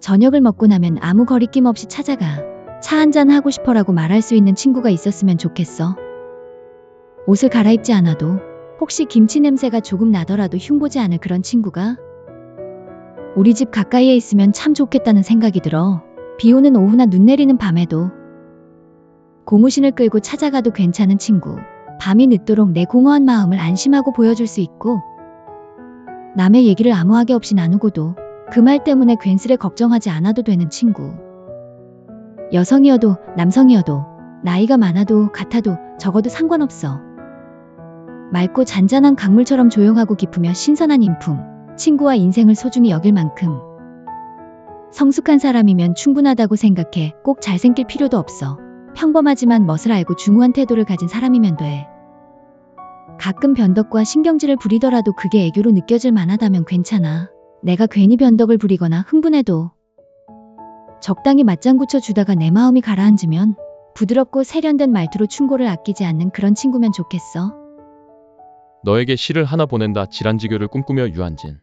저녁을 먹고 나면 아무 거리낌 없이 찾아가 차 한잔 하고 싶어라고 말할 수 있는 친구가 있었으면 좋겠어. 옷을 갈아입지 않아도 혹시 김치 냄새가 조금 나더라도 흉보지 않을 그런 친구가 우리 집 가까이에 있으면 참 좋겠다는 생각이 들어. 비 오는 오후나 눈 내리는 밤에도 고무신을 끌고 찾아가도 괜찮은 친구. 밤이 늦도록 내 공허한 마음을 안심하고 보여줄 수 있고 남의 얘기를 아무하게 없이 나누고도 그 말 때문에 괜스레 걱정하지 않아도 되는 친구. 여성이어도 남성이어도 나이가 많아도 같아도 적어도 상관없어. 맑고 잔잔한 강물처럼 조용하고 깊으며 신선한 인품. 친구와 인생을 소중히 여길 만큼. 성숙한 사람이면 충분하다고 생각해 꼭 잘생길 필요도 없어. 평범하지만 멋을 알고 중후한 태도를 가진 사람이면 돼. 가끔 변덕과 신경질을 부리더라도 그게 애교로 느껴질 만하다면 괜찮아. 내가 괜히 변덕을 부리거나 흥분해도 적당히 맞장구 쳐 주다가 내 마음이 가라앉으면 부드럽고 세련된 말투로 충고를 아끼지 않는 그런 친구면 좋겠어. 너에게 시를 하나 보낸다. 질환지교를 꿈꾸며 유한진.